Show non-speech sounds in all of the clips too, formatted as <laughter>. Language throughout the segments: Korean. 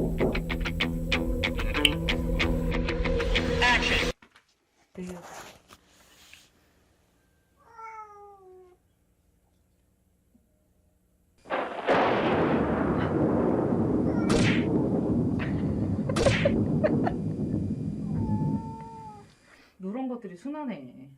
아, 네. <laughs> 노런 것들이 순하네.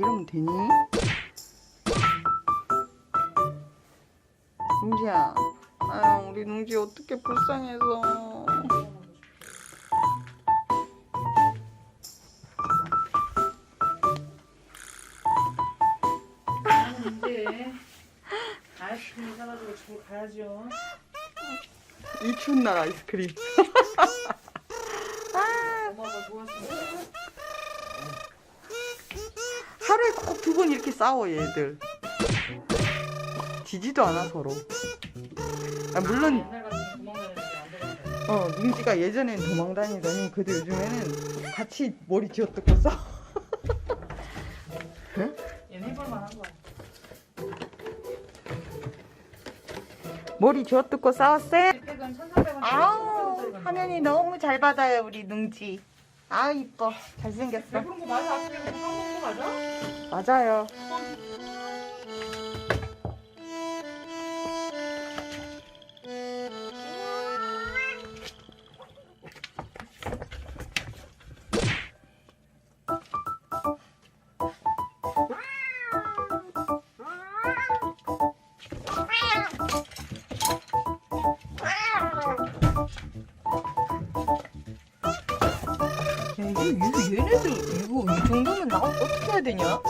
이러면 되니? 웅지야 아유 우리 웅지 어떻게 불쌍해서 이제 아이스크림 사가지고 집에 가야죠. 이 추운 날 아이스크림 <laughs> 엄마가 좋아하시는 하루에 꼭 두 번 이렇게 싸워 얘들 지지도 않아 서로 아, 물론. 어 웅지가 예전엔 도망다니더니 그래도 요즘에는 같이 머리 쥐어뜯고 싸워. <laughs> 머리 쥐어뜯고 싸웠어요? 혜택은 1,300원. 아우 화면이 너무 잘 받아요 우리 능지 아 이뻐 잘생겼어 맞아? 맞 이거 얘네들 이거 이 정도면 나 어떻게 해야 되냐?